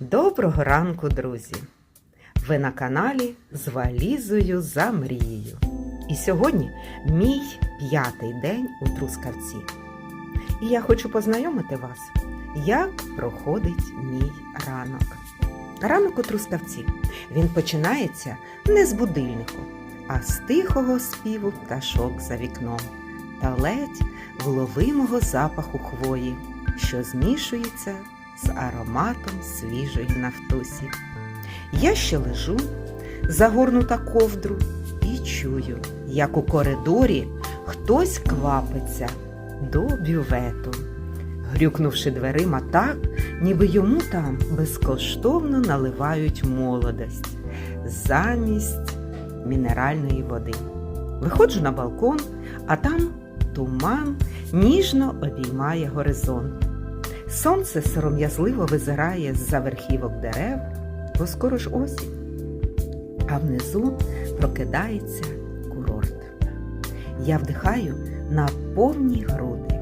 Доброго ранку, друзі! Ви на каналі з валізою за мрією. І сьогодні мій п'ятий день у Трускавці. І я хочу познайомити вас, як проходить мій ранок. Ранок у Трускавці. Він починається не з будильнику, а з тихого співу пташок за вікном та ледь вловимого запаху хвої, що змішується з ароматом свіжої нафтусі. Я ще лежу, загорнута ковдру, і чую, як у коридорі хтось квапиться до бювету, грюкнувши дверима так, ніби йому там безкоштовно наливають молодость замість мінеральної води. Виходжу на балкон, а там туман ніжно обіймає горизонт. Сонце сором'язливо визирає з-за верхівок дерев, бо скоро ж осінь, а внизу прокидається курорт. Я вдихаю на повні груди,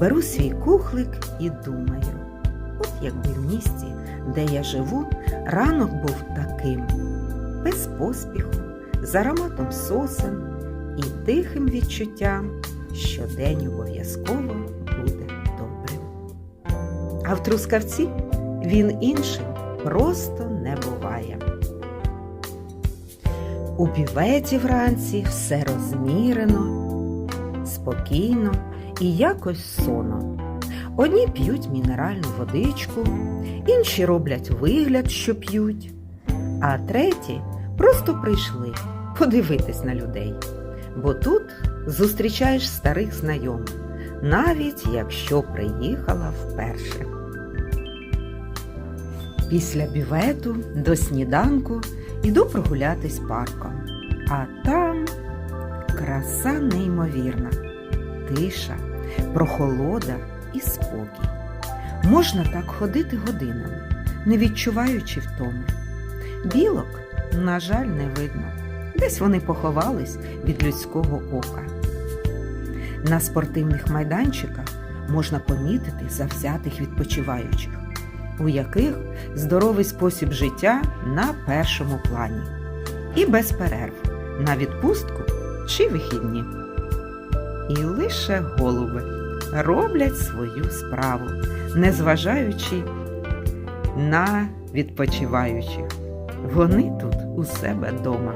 беру свій кухлик і думаю, от якби в місті, де я живу, ранок був таким, без поспіху, з ароматом сосен і тихим відчуттям, що день обов'язково. А в Трускавці він іншим просто не буває. У бюветі вранці все розмірено, спокійно і якось соно. Одні п'ють мінеральну водичку, інші роблять вигляд, що п'ють, а треті просто прийшли подивитись на людей. Бо тут зустрічаєш старих знайомих, навіть якщо приїхала вперше. Після бювету до сніданку іду прогулятись парком, а там краса неймовірна, тиша, прохолода і спокій. Можна так ходити годинами, не відчуваючи втоми. Білок, на жаль, не видно. Десь вони поховались від людського ока. На спортивних майданчиках можна помітити завзятих відпочиваючих, у яких здоровий спосіб життя на першому плані. І без перерв на відпустку чи вихідні. І лише голуби роблять свою справу, незважаючи на відпочиваючих. Вони тут у себе вдома.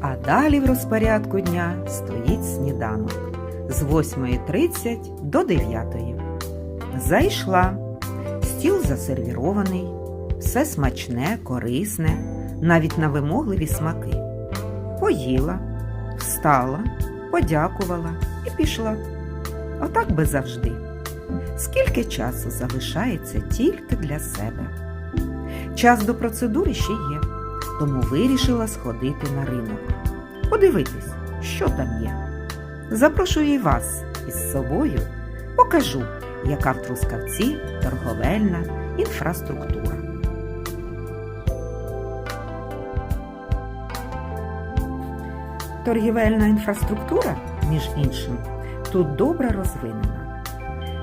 А далі в розпорядку дня стоїть сніданок з 8.30 до 9. Зайшла, стіл засервірований, все смачне, корисне, навіть на вимогливі смаки. Поїла, встала, подякувала і пішла. Отак би завжди. Скільки часу залишається тільки для себе. Час до процедури ще є тому вирішила сходити на ринок. Подивитись, що там є. Запрошую і вас із собою, покажу, яка в Трускавці торговельна інфраструктура. Торгівельна інфраструктура, між іншим, тут добре розвинена.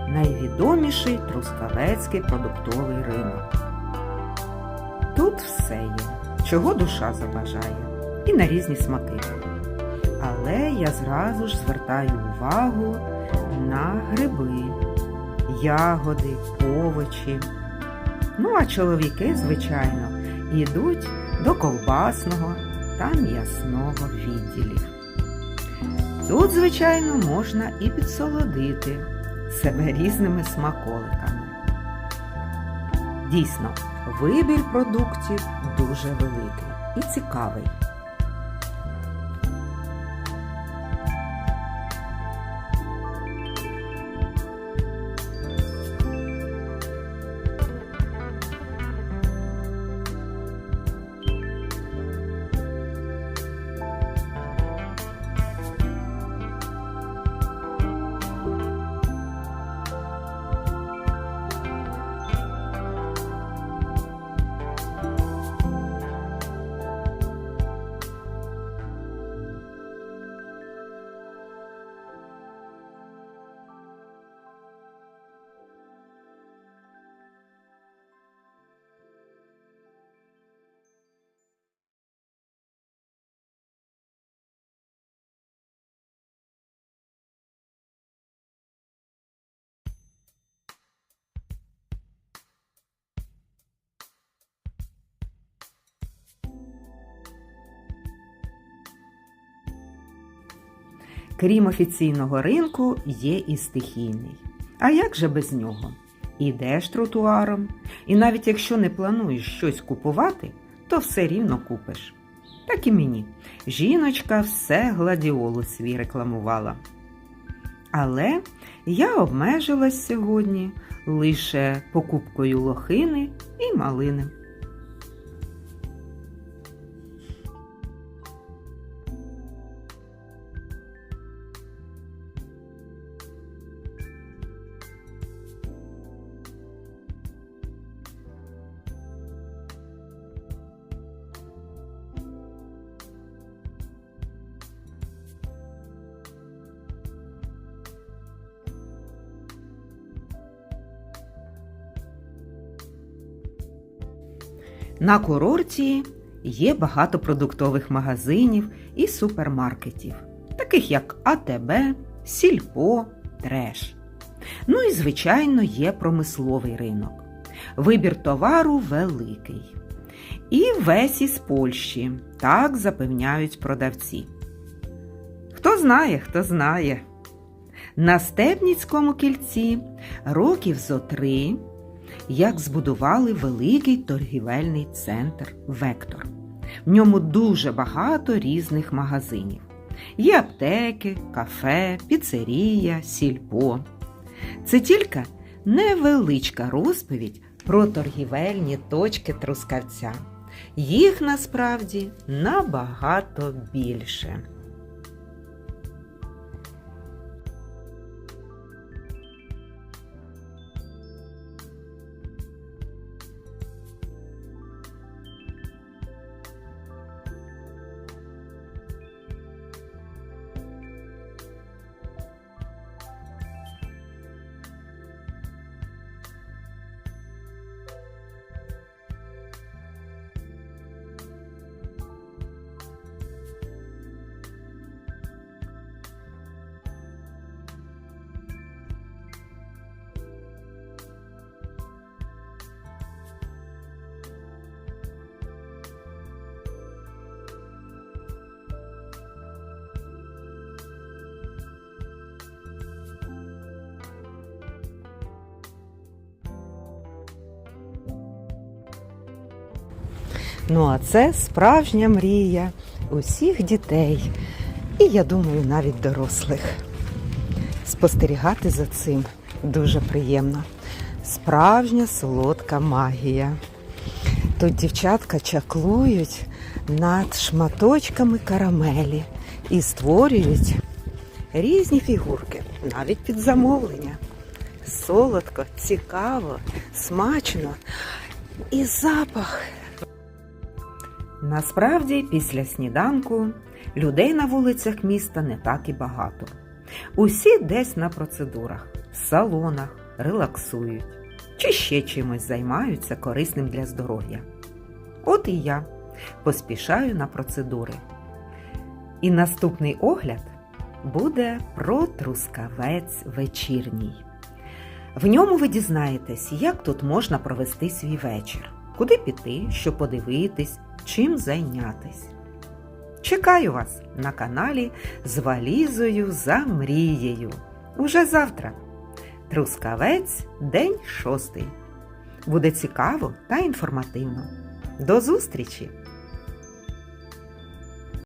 Найвідоміший Трускавецький продуктовий ринок. Тут все є чого душа забажає, і на різні смаки. Але я зразу ж звертаю увагу на гриби, ягоди, овочі. Ну, а чоловіки, звичайно, йдуть до ковбасного та м'ясного відділів. Тут, звичайно, можна і підсолодити себе різними смаколиками. Дійсно, вибір продуктів дуже великий і цікавий. Крім офіційного ринку, є і стихійний. А як же без нього? Ідеш тротуаром, і навіть якщо не плануєш щось купувати, то все рівно купиш. Так і мені. Жіночка все гладіолу свій рекламувала. Але я обмежилась сьогодні лише покупкою лохини і малини. На курорті є багато продуктових магазинів і супермаркетів, таких як АТБ, Сільпо, Треш. Ну і, звичайно, є промисловий ринок. Вибір товару великий. І весь із Польщі, так запевняють продавці. Хто знає, хто знає. На Степніцькому кільці років зо три як збудували великий торгівельний центр Вектор. В ньому дуже багато різних магазинів. Є аптеки, кафе, піцерія, сільпо. Це тільки невеличка розповідь про торгівельні точки трускавця. Їх насправді набагато більше. Ну, а це справжня мрія усіх дітей, і я думаю, навіть дорослих. Спостерігати за цим дуже приємно. Справжня солодка магія. Тут дівчатка чаклують над шматочками карамелі і створюють різні фігурки, навіть під замовлення. Солодко, цікаво, смачно і запах. Насправді, після сніданку людей на вулицях міста не так і багато. Усі десь на процедурах, в салонах, релаксують чи ще чимось займаються корисним для здоров'я. От і я поспішаю на процедури. І наступний огляд буде про трускавець вечірній. В ньому ви дізнаєтесь, як тут можна провести свій вечір, куди піти, що подивитись, чим зайнятись. Чекаю вас на каналі з валізою за мрією. Уже завтра. Трускавець, день шостий. Буде цікаво та інформативно. До зустрічі!